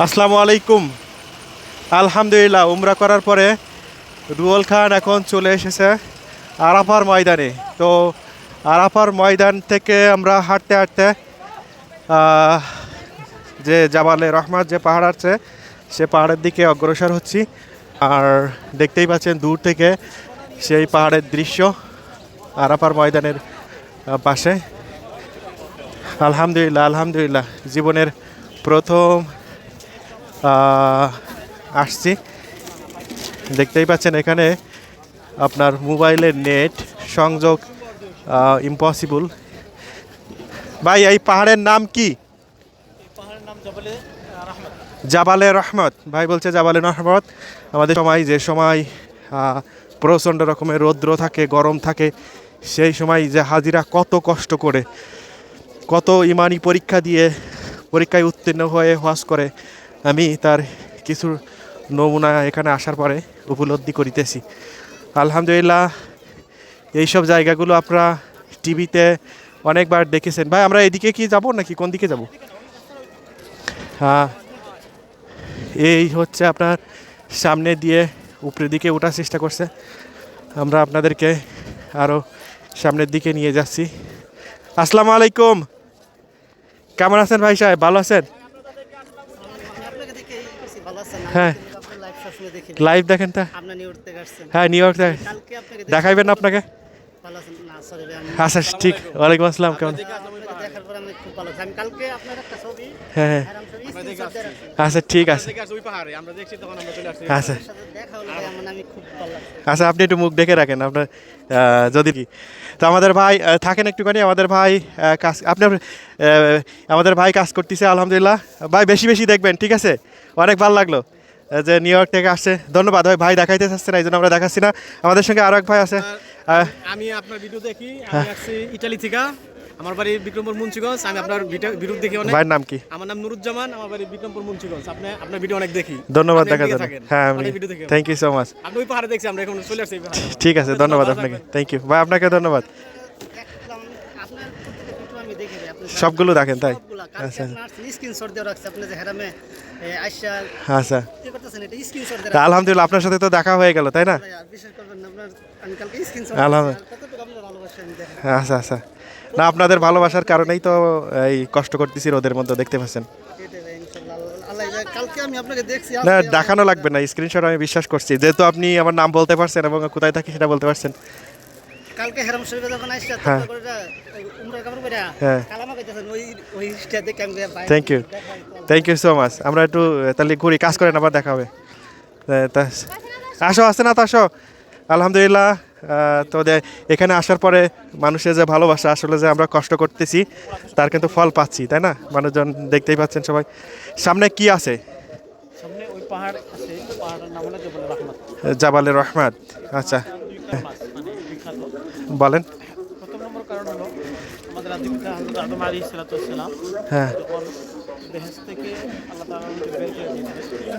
আসসালামু আলাইকুম। আলহামদুলিল্লাহ, উমরা করার পরে রুয়েল খান এখন চলে এসেছে আরাফার ময়দানে। তো আরাফার ময়দান থেকে আমরা হাঁটতে হাঁটতে যে জাবালে রহমান যে পাহাড় আছে, সে পাহাড়ের দিকে অগ্রসর হচ্ছি। আর দেখতেই পাচ্ছেন দূর থেকে সেই পাহাড়ের দৃশ্য আরাফার ময়দানের পাশে। আলহামদুলিল্লাহ আলহামদুলিল্লাহ, জীবনের প্রথম আসছি। দেখতেই পাচ্ছেন এখানে আপনার মোবাইলের নেট, সংযোগ ইম্পসিবল ভাই, এই পাহাড়ের নাম কি? জাবালে রহমত। ভাই বলছে জাবালে রহমত। আমাদের সময়, যে সময় প্রচণ্ড রকমের রৌদ্র থাকে, গরম থাকে, সেই সময় যে হাজিরা কত কষ্ট করে, কত ইমানি পরীক্ষা দিয়ে, পরীক্ষায় উত্তীর্ণ হয়ে, হজ করে আমি তার কিছু নমুনা এখানে আসার পরে উপলব্ধি করিতেছি। আলহামদুলিল্লাহ, এইসব জায়গাগুলো আপনারা টিভিতে অনেকবার দেখেছেন। ভাই, আমরা এদিকে কি যাব নাকি কোন দিকে যাব? হ্যাঁ এই হচ্ছে আপনার সামনে দিয়ে উপরের দিকে ওঠার চেষ্টা করছে। আমরা আপনাদেরকে আরও সামনের দিকে নিয়ে যাচ্ছি। আসসালামু আলাইকুম। কেমন আছেন ভাই সাহেব? ভালো আছেন আপনাকে দেখে বেশি ভালো আছেন না? হ্যাঁ। লাইভ দেখেন তা। হ্যাঁ নিউ ইয়র্ক থেকে দেখাইবেন আপনাকে? আচ্ছা ঠিক। ওয়ালাইকুম আসসালাম, কেমন? হ্যাঁ হ্যাঁ। আচ্ছা ঠিক আছে। আচ্ছা। আচ্ছা আপনি একটু মুখ দেখে রাখেন। আপনার যদি তো আমাদের ভাই থাকেন একটুখানি। আমাদের ভাই কাজ আপনার আমাদের ভাই কাজ করতেছে, আলহামদুলিল্লাহ। ভাই, বেশি বেশি দেখবেন, ঠিক আছে? অনেক ভালো লাগল। যে নিউ ইয়র্ক থেকে আসছে। ধন্যবাদ ভাই ভাই দেখাইতে চাচ্ছে না এই জন্য আমরা দেখাচ্ছি না। আমাদের সঙ্গে আরও এক ভাই আছে। আমি আপনার ভিডিও দেখি আমি আসছি ইটালি থেকে। আমার বাড়ি বিক্রমপুর মুন্সিগঞ্জ আমি আপনার ভিডিও- দেখি অনেক। ভাইয়ের নাম কি? আমার নাম নুরুজ্জামান আমার বাড়ি বিক্রমপুর মুন্সিগঞ্জ। আপনি আপনার ভিডিও অনেক দেখি। ধন্যবাদ দেখার জন্য। হ্যাঁ আমি দেখি থ্যাংক ইউ সো মাচ আপনি ওই পাহাড়ে দেখছি আমরা এখন চলে আসছি ঠিক আছে ধন্যবাদ আপনাকে। থ্যাংক ইউ ভাই আপনাকে ধন্যবাদ দেখলাম আপনার প্রত্যেকটা ভিডিও আমি দেখি ভাই আপনি সবগুলো দেখেন তাই? আচ্ছা। আচ্ছা। আলহামদুলিল্লাহ আপনার সাথে তো দেখা হয়ে গেল তাই না? আলহামদুলিল্লাহ। আচ্ছা আচ্ছা। না আপনাদের ভালোবাসার কারণেই তো এই কষ্ট করতেছি রোদের মধ্যে দেখতে পাচ্ছেন। না দেখানো লাগবে না স্ক্রিনশট আমি বিশ্বাস করছি। যেহেতু আপনি আমার নাম বলতে পারছেন এবং কোথায় থাকি সেটা বলতে পারছেন। কালকে হেরাম শরীফে যখন আসছে হ্যাঁ। Thank you thank you so much আমরা একটু তাহলে ঘুরি কাজ করেন আবার দেখা হবে। আসো আসে না তো আসো। আলহামদুলিল্লাহ তো এখানে আসার পরে মানুষের যে ভালোবাসা আসলে যে আমরা কষ্ট করতেছি তার কিন্তু ফল পাচ্ছি তাই না? মানুষজন দেখতেই পাচ্ছেন সবাই। সামনে কি আছে? জাবালের রহমাত। আচ্ছা। মানে বলেন প্রথম নম্বর কারণ হলো আমাদের আদিপিতা হযরত হ্যাঁ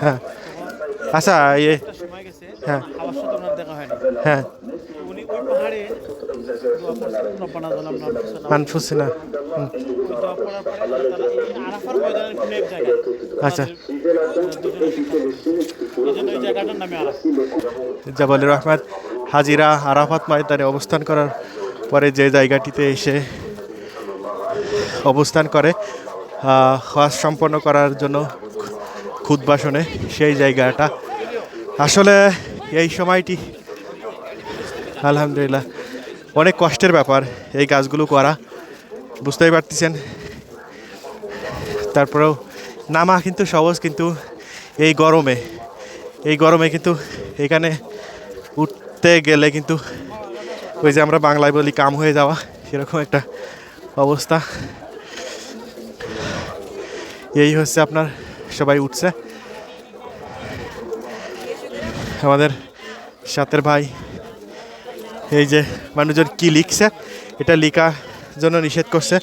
হ্যাঁ আচ্ছা ইয়ে হ্যাঁ। হ্যাঁ আচ্ছা। আমাদের দুজনের শিক্ষা দিয়েছেন। এই জন্য এই জায়গাটার নামে আরাফা জাবালে রহমাত হাজিরা আরাফাত ময়দানে অবস্থান করার পরে যে জায়গাটিতে এসে অবস্থান করে হজ সম্পন্ন করার জন্য খুদ্া শোনে সেই জায়গাটা। আসলে এই সময়টি, আলহামদুলিল্লাহ, অনেক কষ্টের ব্যাপার এই কাজগুলো করা। বুঝতেই পারতেছেন। তারপরেও নামা কিন্তু সহজ, কিন্তু এই গরমে এই গরমে কিন্তু এখানে উঠতে গেলে কিন্তু ওই যে আমরা বাংলায় বলি কাম হয়ে যাওয়া, সেরকম একটা অবস্থা। এই হচ্ছে আপনার সবাই উঠছে। আমাদের সাথের ভাই, এই যে মানুষজন কি লিখছে, এটা লেখা জন্য নিষেধ করছে।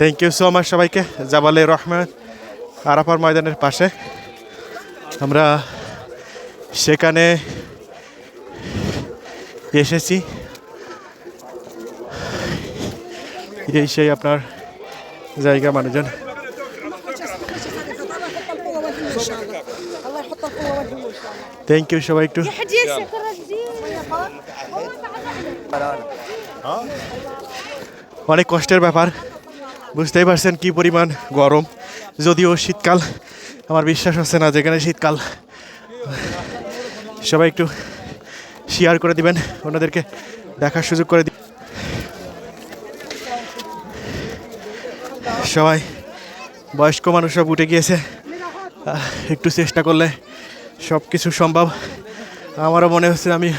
থ্যাংক ইউ সো মাচ সবাইকে, জাবালে রহমান, আরাফার ময়দানের পাশে। আমরা সেখানে এসেছি। এই সেই আপনার জায়গা মানুষজন। থ্যাংক ইউ সবাই একটু। অনেক কষ্টের ব্যাপার। বুঝতেই পারছেন কি পরিমাণ গরম। যদিও শীতকাল, আমার বিশ্বাস হচ্ছে না যেখানে শীতকাল। সবাই একটু শেয়ার করে দিবেন ওনাদেরকে দেখার সুযোগ করে দিন সবাই, বয়স্ক মানুষ সব উঠে গিয়েছে। একটু চেষ্টা করলে সব কিছু সম্ভব। আমারও মনে হচ্ছে আমি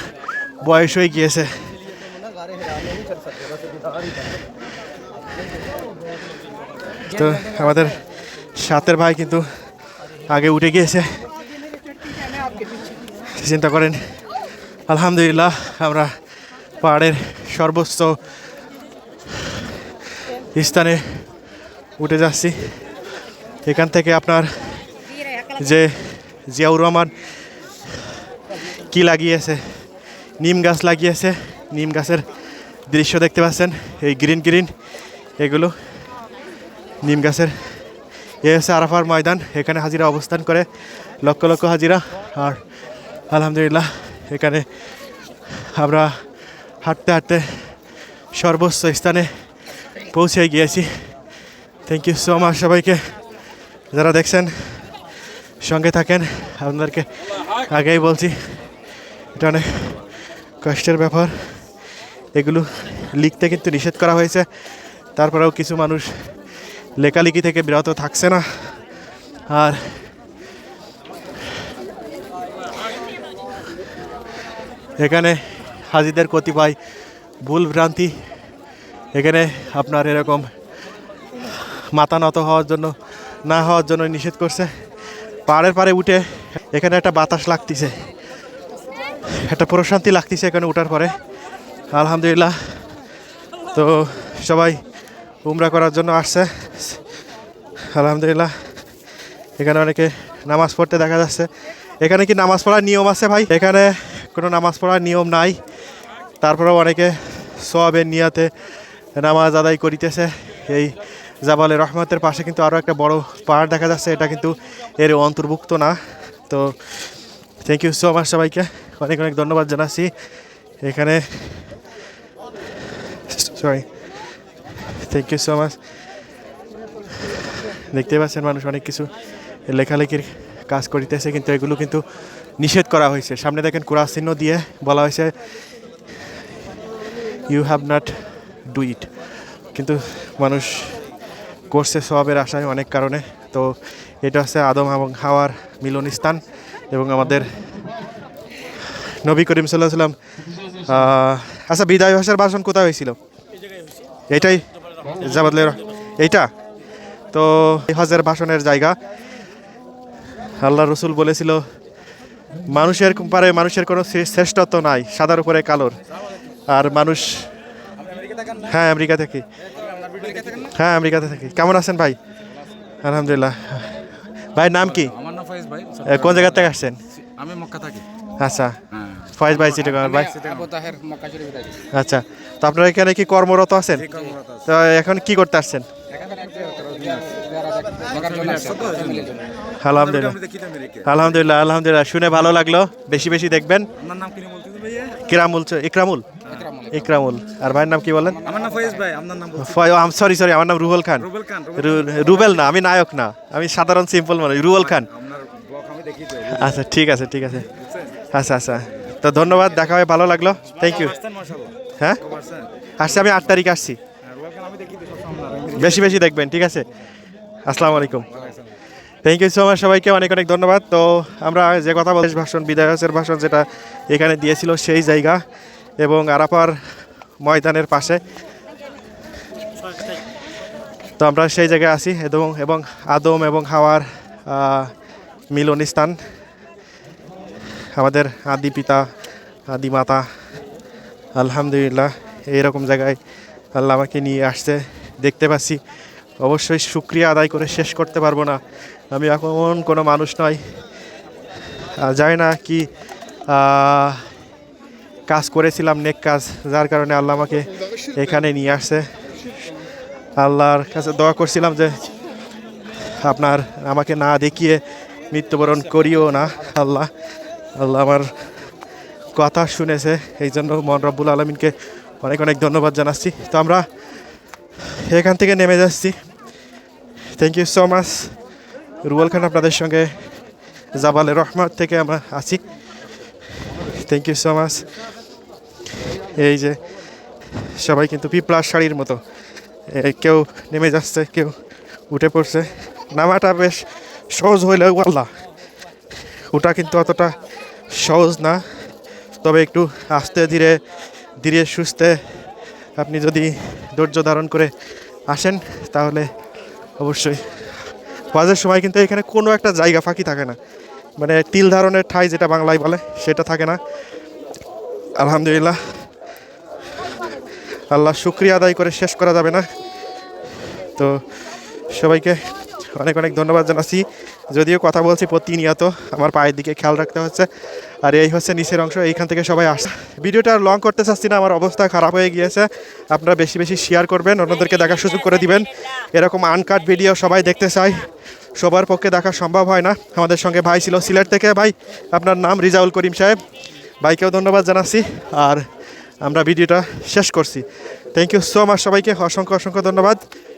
বয়স হয়ে গিয়েছে। তো আমাদের সাতের ভাই কিন্তু আগে উঠে গিয়েছে। চিন্তা করেন, আলহামদুলিল্লাহ আমরা পাহাড়ের সর্বোচ্চ স্থানে উঠে যাচ্ছি। এখান থেকে আপনার যে জিয়াউর রহমান কি লাগিয়েছে, নিম গাছ লাগিয়েছে। নিম গাছের দৃশ্য দেখতে পাচ্ছেন, এই গ্রিন গ্রিন এগুলো নিম গাছের এ হচ্ছে আরাফার ময়দান, এখানে হাজিরা অবস্থান করে, লক্ষ লক্ষ হাজিরা। আর আলহামদুলিল্লাহ, এখানে আমরা হাঁটতে হাঁটতে সর্বোচ্চ স্থানে পৌঁছে গিয়েছি। থ্যাংক ইউ সো মাচ সবাইকে। যারা দেখছেন, সঙ্গে থাকেন, আপনাদেরকে আগেই বলছি, এটা অনেক কষ্টের ব্যাপার। এগুলো লিখতে কিন্তু নিষেধ করা হয়েছে। তারপরেও কিছু মানুষ লেখালেখি থেকে বিরত থাকছে না। আর এখানে হাজিদের কতিপয় ভুল ভ্রান্তি, এখানে আপনার এরকম মাথা নত হওয়ার জন্য, না হওয়ার জন্য নিষেধ করছে। পাহাড়ের পাড়ে উঠে এখানে একটা বাতাস লাগতেছে। একটা প্রশান্তি লাগতেছে এখানে উঠার পরে। আলহামদুলিল্লাহ। তো সবাই উমরা করার জন্য আসছে। আলহামদুলিল্লাহ। এখানে অনেকে নামাজ পড়তে দেখা যাচ্ছে। এখানে কি নামাজ পড়ার নিয়ম আছে ভাই? এখানে কোনো নামাজ পড়ার নিয়ম নাই। তারপরেও অনেকে সোয়াবের নিয়াতে নামাজ আদায় করিতেছে। এই জাবালে রহমতের পাশে কিন্তু আরও একটা বড় পাহাড় দেখা যাচ্ছে। এটা কিন্তু এর অন্তর্ভুক্ত না। তো থ্যাংক ইউ সো মাচ সবাইকে। অনেক অনেক ধন্যবাদ জানাচ্ছি। এখানে sorry thank you so much দেখতে পাচ্ছেন মানুষ অনেক কিছু লেখালেখির কাজ করিতেছে, কিন্তু এগুলো কিন্তু নিষেধ করা হয়েছে। সামনে দেখেন চিহ্ন দিয়ে বলা হয়েছে you have not do it কিন্তু মানুষ করছে সবের আশায় অনেক কারণে। তো এটা হচ্ছে আদম এবং হাওয়ার মিলন স্থান এবং আমাদের নবী করিম সাল্লাহ সাল্লাম আচ্ছা বিদায় ভাষার ভাষণ কোথায় হয়েছিল? এটাই জাবাদলের এইটা? তো হজের ভাষণের জায়গা। আল্লাহ রসুল বলেছিল মানুষের পারে মানুষের কোনো শ্রে- শ্রেষ্ঠত্ব নাই সাদার উপরে কালোর। আর মানুষ হ্যাঁ আমেরিকা থেকে। হ্যাঁ আমেরিকাতে থাকি। কেমন আছেন ভাই? আলহামদুলিল্লাহ। ভাই নাম কি? কোন জায়গা থেকে আসছেন? আমি মক্কা থাকি। আচ্ছা। হ্যাঁ। ফয়েজ ভাই চিটাগাং। ভাই আচ্ছা। তো আপনারা এখানে কি কর্মরত আছেন? তো এখন কি করতে আসছেন? আলহামদুলিল্লাহ। আলহামদুলিল্লাহ আলহামদুলিল্লাহ। শুনে ভালো লাগল। বেশি বেশি দেখবেন। কিরামুল ইকরামুল ইকরামুল? আর ভাইয়ের নাম কি বলেন? আমার নাম ফয়েজ ভাই আপনার নাম সরি সরি আমার নাম রুবেল খান। রুবেল খান রুবেল না আমি নায়ক না। আমি সাধারণ সিম্পল মানুষ রুবেল খান। আমি আচ্ছা ঠিক আছে ঠিক আছে। আচ্ছা আচ্ছা। তো ধন্যবাদ দেখা হয় ভালো লাগল। থ্যাংক ইউ হ্যাঁ? আসছি আমি আট তারিখ আসছি। বেশি বেশি দেখবেন ঠিক আছে? আসসালামু আলাইকুম। থ্যাংক ইউ সো মাচ সবাইকে অনেক অনেক ধন্যবাদ। তো আমরা যে কথা বলছি ভাষণ বিদায়সের ভাষণ যেটা এখানে দিয়েছিল সেই জায়গা এবং আরাপার ময়দানের পাশে। তো আমরা সেই জায়গায় আছি এবং এবং আদম এবং হাওয়ার আহ, মিলন স্থান আমাদের আদি পিতা আদি মাতা আলহামদুলিল্লাহ, এইরকম জায়গায় আল্লাহ আমাকে নিয়ে আসছে, দেখতে পাচ্ছি। অবশ্যই শুক্রিয়া আদায় করে শেষ করতে পারব না। আমি এখন কোনো মানুষ নয় জানি না কি কাজ করেছিলাম, নেক কাজ, যার কারণে আল্লাহ আমাকে এখানে নিয়ে আসছে। আল্লাহর কাছে দোয়া করছিলাম যে আপনার আমাকে না দেখিয়ে মৃত্যুবরণ করিও না, আল্লাহ। আল্লাহ আমার কথা শুনেছে এই জন্য মন রব্বুল আলমিনকে অনেক অনেক ধন্যবাদ জানাচ্ছি। তো আমরা এখান থেকে নেমে যাচ্ছি। Thank you so much Rubel Khan আপনাদের সঙ্গে জাবালে রহমত থেকে আমরা আছি। থ্যাংক ইউ সো মাচ এই যে সবাই কিন্তু পিপলার শাড়ির মতো। কেউ নেমে যাচ্ছে, কেউ উঠে পড়ছে। নামাটা বেশ সহজ হইলেও আল্লাহ। ওটা কিন্তু অতটা সহজ না। তবে একটু আস্তে ধীরে ধীরে সুস্থে আপনি যদি ধৈর্য ধারণ করে আসেন, তাহলে অবশ্যই। বাজের সময় কিন্তু এখানে কোনো একটা জায়গা ফাঁকি থাকে না। মানে তিল ধারণের ঠাই যেটা বাংলায় বলে, সেটা থাকে না। আলহামদুলিল্লাহ। আল্লাহ শুক্রিয়া আদায় করে শেষ করা যাবে না। তো সবাইকে অনেক অনেক ধন্যবাদ জানাচ্ছি। যদিও কথা বলছি প্রতিনিয়ত, আমার পায়ের দিকে খেয়াল রাখতে হচ্ছে। আর এই হচ্ছে নিচের অংশ, এইখান থেকে সবাই আস ভিডিওটা লং করতে চাচ্ছি না, আমার অবস্থা খারাপ হয়ে গিয়েছে। আপনারা বেশি বেশি শেয়ার করবেন, অন্যদেরকে দেখার সুযোগ করে দিবেন। এরকম আনকাট ভিডিও সবাই দেখতে চায়। সবার পক্ষে দেখা সম্ভব হয় না। আমাদের সঙ্গে ভাই ছিল সিলেট থেকে। ভাই, আপনার নাম রিজাউল করিম সাহেব। ভাইকেও ধন্যবাদ জানাচ্ছি। আর আমরা ভিডিওটা শেষ করছি। থ্যাংক ইউ সো মাচ সবাইকে। অসংখ্য অসংখ্য ধন্যবাদ।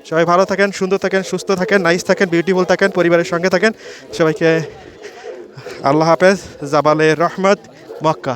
সবাই ভালো থাকেন, সুন্দর থাকেন, সুস্থ থাকেন নাইস থাকেন বিউটিফুল থাকেন, পরিবারের সঙ্গে থাকেন। সবাইকে আল্লাহ হাফেজ, জাবালে রহমত, মক্কা।